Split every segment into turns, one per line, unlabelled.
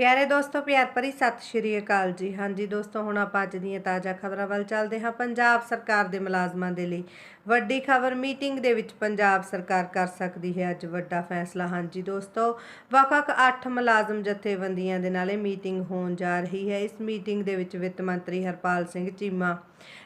ਪਿਆਰੇ ਦੋਸਤੋ, ਪਿਆਰ ਭਰੀ ਸਤਿ ਸ਼੍ਰੀ ਅਕਾਲ ਜੀ। ਹਾਂਜੀ ਦੋਸਤੋ, ਹੁਣ ਆਪਾਂ ਅੱਜ ਦੀਆਂ ਤਾਜ਼ਾ ਖਬਰਾਂ ਵੱਲ ਚੱਲਦੇ ਹਾਂ ਪੰਜਾਬ ਸਰਕਾਰ ਦੇ ਮੁਲਾਜ਼ਮਾਂ ਦੇ ਲਈ। ਵੱਡੀ ਖਬਰ, ਮੀਟਿੰਗ ਦੇ ਵਿੱਚ ਪੰਜਾਬ ਸਰਕਾਰ ਕਰ ਸਕਦੀ ਹੈ ਅੱਜ ਵੱਡਾ ਫੈਸਲਾ। ਹਾਂਜੀ ਦੋਸਤੋ, ਵੱਖ-ਵੱਖ 8 ਮੁਲਾਜ਼ਮ ਜਥੇਬੰਦੀਆਂ ਦੇ ਨਾਲ ਇਹ ਮੀਟਿੰਗ ਹੋਣ ਜਾ ਰਹੀ ਹੈ। ਇਸ ਮੀਟਿੰਗ ਦੇ ਵਿੱਚ ਵਿੱਤ ਮੰਤਰੀ ਹਰਪਾਲ ਸਿੰਘ ਚੀਮਾ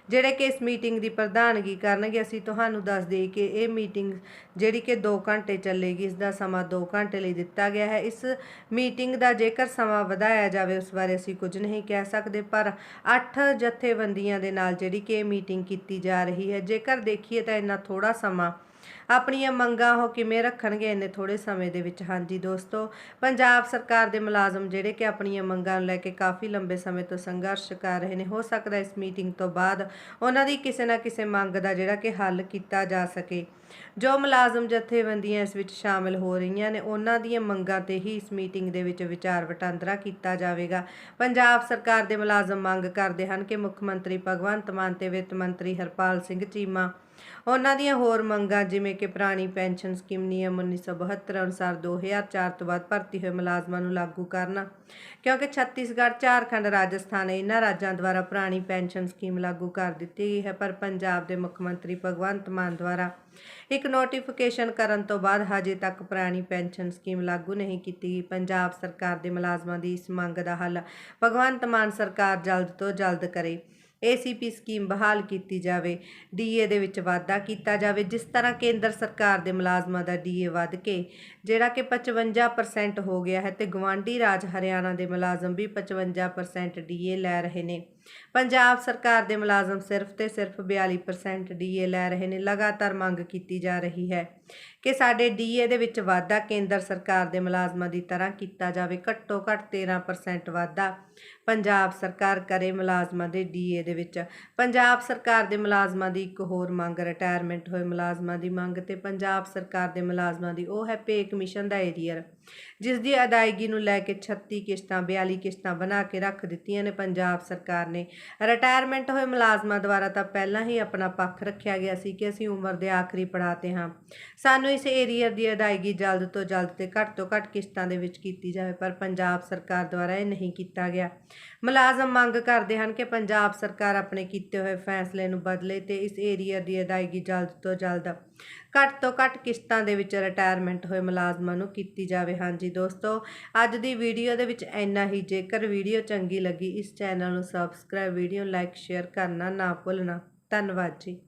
ਜਿਹੜੇ ਕਿ ਇਸ ਮੀਟਿੰਗ ਦੀ ਪ੍ਰਧਾਨਗੀ ਕਰਨਗੇ, ਅਸੀਂ ਤੁਹਾਨੂੰ ਦੱਸ ਦੇਈਏ ਕਿ ਇਹ ਮੀਟਿੰਗ ਜਿਹੜੀ ਕਿ 2 ਘੰਟੇ ਚੱਲੇਗੀ, ਇਸ ਦਾ ਸਮਾਂ 2 ਘੰਟੇ ਲਈ ਦਿੱਤਾ ਗਿਆ ਹੈ। ਇਸ ਮੀਟਿੰਗ ਦਾ ਜੇਕਰ ਸਮਾਂ ਵਧਾਇਆ ਜਾਵੇ, ਉਸ ਬਾਰੇ ਅਸੀਂ ਕੁਝ ਨਹੀਂ ਕਹਿ ਸਕਦੇ, ਪਰ 8 ਜਥੇਬੰਦੀਆਂ ਦੇ ਨਾਲ ਜਿਹੜੀ ਕਿ ਇਹ ਮੀਟਿੰਗ ਕੀਤੀ ਜਾ ਰਹੀ ਹੈ, ਜੇਕਰ ਦੇਖੀਏ ਤਾਂ ਇੰਨਾ ਥੋੜਾ ਸਮਾਂ ਆਪਣੀਆਂ ਮੰਗਾਂ ਉਹ ਕਿਵੇਂ ਰੱਖਣਗੇ ਇੰਨੇ ਥੋੜੇ ਸਮੇਂ ਦੇ ਵਿੱਚ? ਹਾਂਜੀ ਦੋਸਤੋ, ਪੰਜਾਬ ਸਰਕਾਰ ਦੇ ਮੁਲਾਜ਼ਮ ਜਿਹੜੇ ਕਿ ਆਪਣੀਆਂ ਮੰਗਾਂ ਨੂੰ ਲੈ ਕੇ ਕਾਫੀ ਲੰਬੇ ਸਮੇਂ ਤੋਂ ਸੰਘਰਸ਼ ਕਰ ਰਹੇ ਨੇ, ਹੋ ਸਕਦਾ ਇਸ ਮੀਟਿੰਗ ਤੋਂ ਬਾਅਦ ਉਹਨਾਂ ਦੀ ਕਿਸੇ ਨਾ ਕਿਸੇ ਮੰਗ ਦਾ ਜਿਹੜਾ ਕਿ ਹੱਲ ਕੀਤਾ ਜਾ ਸਕੇ। ਜੋ ਮੁਲਾਜ਼ਮ ਜਥੇਬੰਦੀਆਂ ਇਸ ਵਿੱਚ ਸ਼ਾਮਿਲ ਹੋ ਰਹੀਆਂ ਨੇ, ਉਹਨਾਂ ਦੀਆਂ ਮੰਗਾਂ ਤੇ ਹੀ ਇਸ ਮੀਟਿੰਗ ਦੇ ਵਿੱਚ ਵਿਚਾਰ ਵਟਾਂਦਰਾ ਕੀਤਾ ਜਾਵੇਗਾ। ਪੰਜਾਬ ਸਰਕਾਰ ਦੇ ਮੁਲਾਜ਼ਮ ਮੰਗ ਕਰਦੇ ਹਨ ਕਿ ਮੁੱਖ ਮੰਤਰੀ ਭਗਵੰਤ ਮਾਨ ਤੇ ਵਿੱਤ ਮੰਤਰੀ ਹਰਪਾਲ ਸਿੰਘ ਚੀਮਾ ਉਹਨਾਂ ਦੀਆਂ ਹੋਰ ਮੰਗਾਂ ਜਿਵੇਂ ਕਿ ਪੁਰਾਣੀ ਪੈਨਸ਼ਨ ਸਕੀਮ, ਨਿਯਮ 1972 ਅਨੁਸਾਰ 2004 ਤੋਂ ਬਾਅਦ ਭਰਤੀ ਹੋਏ ਮੁਲਾਜ਼ਮਾਂ ਨੂੰ ਲਾਗੂ ਕਰਨਾ। ਕਿਉਂਕਿ ਛੱਤੀਸਗੜ੍ਹ, ਝਾਰਖੰਡ, ਰਾਜਸਥਾਨ ਇਹਨਾਂ ਰਾਜਾਂ ਦੁਆਰਾ ਪੁਰਾਣੀ ਪੈਨਸ਼ਨ ਸਕੀਮ ਲਾਗੂ ਕਰ ਦਿੱਤੀ ਗਈ ਹੈ, ਪਰ ਪੰਜਾਬ ਦੇ ਮੁੱਖ ਮੰਤਰੀ ਭਗਵੰਤ ਮਾਨ ਦੁਆਰਾ ਇੱਕ ਨੋਟੀਫਿਕੇਸ਼ਨ ਕਰਨ ਤੋਂ ਬਾਅਦ ਹਜੇ ਤੱਕ ਪੁਰਾਣੀ ਪੈਨਸ਼ਨ ਸਕੀਮ ਲਾਗੂ ਨਹੀਂ ਕੀਤੀ ਗਈ। ਪੰਜਾਬ ਸਰਕਾਰ ਦੇ ਮੁਲਾਜ਼ਮਾਂ ਦੀ ਇਸ ਮੰਗ ਦਾ ਹੱਲ ਭਗਵੰਤ ਮਾਨ ਸਰਕਾਰ ਜਲਦ ਤੋਂ ਜਲਦ ਕਰੇ। ਏਸੀਪੀ ਸਕੀਮ ਬਹਾਲ ਕੀਤੀ ਜਾਵੇ ਡੀਏ ਦੇ ਵਿੱਚ ਵਾਧਾ ਕੀਤਾ ਜਾਵੇ, ਜਿਸ ਤਰ੍ਹਾਂ ਕੇਂਦਰ ਸਰਕਾਰ ਦੇ ਮੁਲਾਜ਼ਮਾਂ ਦਾ ਡੀਏ ਵੱਧ ਕੇ, ਜਿਹੜਾ ਕਿ 55% ਹੋ ਗਿਆ ਹੈ ਤੇ ਗਵਾਂਢੀ ਰਾਜ ਹਰਿਆਣਾ ਦੇ ਮੁਲਾਜ਼ਮ ਵੀ 55% ਡੀਏ ਲੈ ਰਹੇ ਨੇ। ਪੰਜਾਬ ਸਰਕਾਰ ਦੇ ਮੁਲਾਜ਼ਮ ਸਿਰਫ ਤੇ ਸਿਰਫ 42% ਡੀਏ ਲੈ ਰਹੇ ਨੇ, ਲਗਾਤਾਰ ਮੰਗ ਕੀਤੀ ਜਾ ਰਹੀ ਹੈ ਕਿ ਸਾਡੇ ਡੀਏ ਦੇ ਵਿੱਚ ਵਾਧਾ ਕੇਂਦਰ ਸਰਕਾਰ ਦੇ ਮੁਲਾਜ਼ਮਾਂ ਦੀ ਤਰ੍ਹਾਂ ਕੀਤਾ ਜਾਵੇ। ਘੱਟੋ ਘੱਟ 13% ਵਾਧਾ ਪੰਜਾਬ ਸਰਕਾਰ ਕਰੇ ਮੁਲਾਜ਼ਮਾਂ ਦੇ ਡੀਏ ਦੇ ਵਿੱਚ ਪੰਜਾਬ ਸਰਕਾਰ ਦੇ ਮੁਲਾਜ਼ਮਾਂ ਦੀ ਇੱਕ ਹੋਰ ਮੰਗ ਰਿਟਾਇਰਮੈਂਟ ਹੋਏ ਮੁਲਾਜ਼ਮਾਂ ਦੀ ਮੰਗ ਤੇ ਪੰਜਾਬ ਸਰਕਾਰ ਦੇ ਮੁਲਾਜ਼ਮਾਂ ਦੀ ਉਹ ਹੈ ਪੇ ਕਮਿਸ਼ਨ ਦਾ ਏਰੀਅਰ, ਜਿਸ ਦੀ ਅਦਾਇਗੀ ਨੂੰ ਲੈ ਕੇ 36 ਕਿਸ਼ਤਾਂ 42 ਕਿਸ਼ਤਾਂ ਬਣਾ ਕੇ ਰੱਖ ਦਿੱਤੀਆਂ ਨੇ ਪੰਜਾਬ ਸਰਕਾਰ ਨੇ। ਰਿਟਾਇਰਮੈਂਟ ਹੋਏ ਮੁਲਾਜ਼ਮਾਂ ਦੁਆਰਾ ਤਾਂ ਪਹਿਲਾਂ ਹੀ ਆਪਣਾ ਪੱਖ ਰੱਖਿਆ ਗਿਆ ਸੀ ਕਿ ਅਸੀਂ ਉਮਰ ਦੇ ਆਖਰੀ ਪੜਾਅ ਤੇ ਹਾਂ। ਸਾਨੂੰ ਇਸ ਏਰੀਅਰ ਦੀ ਅਦਾਇਗੀ ਜਲਦ ਤੋਂ ਜਲਦ ਤੇ ਘੱਟ ਤੋਂ ਘੱਟ ਕਿਸ਼ਤਾਂ ਦੇ ਵਿੱਚ ਕੀਤੀ ਜਾਵੇ, ਪਰ ਪੰਜਾਬ ਸਰਕਾਰ ਦੁਆਰਾ ਇਹ ਨਹੀਂ ਕੀਤਾ ਗਿਆ। ਮੁਲਾਜ਼ਮ ਮੰਗ ਕਰਦੇ ਹਨ ਕਿ ਪੰਜਾਬ ਸਰਕਾਰ ਆਪਣੇ ਕੀਤੇ ਹੋਏ ਫੈਸਲੇ ਨੂੰ ਬਦਲੇ ਤੇ ਇਸ ਏਰੀਅਰ ਦੀ ਅਦਾਇਗੀ ਜਲਦ ਤੋਂ ਜਲਦ, ਘੱਟ ਤੋਂ ਘੱਟ ਕਿਸ਼ਤਾਂ ਦੇ ਵਿੱਚ ਰਿਟਾਇਰਮੈਂਟ ਹੋਏ ਮੁਲਾਜ਼ਮਾਂ ਨੂੰ ਕੀਤੀ ਜਾਵੇ। ਹਾਂਜੀ ਦੋਸਤੋ, ਅੱਜ ਦੀ ਵੀਡੀਓ ਦੇ ਵਿੱਚ ਇੰਨਾ ਹੀ। ਜੇਕਰ ਵੀਡੀਓ ਚੰਗੀ ਲੱਗੀ, ਇਸ ਚੈਨਲ ਨੂੰ ਸਬਸਕ੍ਰਾਈਬ ਵੀਡੀਓ ਲਾਈਕ ਸ਼ੇਅਰ ਕਰਨਾ ਨਾ ਭੁੱਲਣਾ। ਧੰਨਵਾਦ ਜੀ।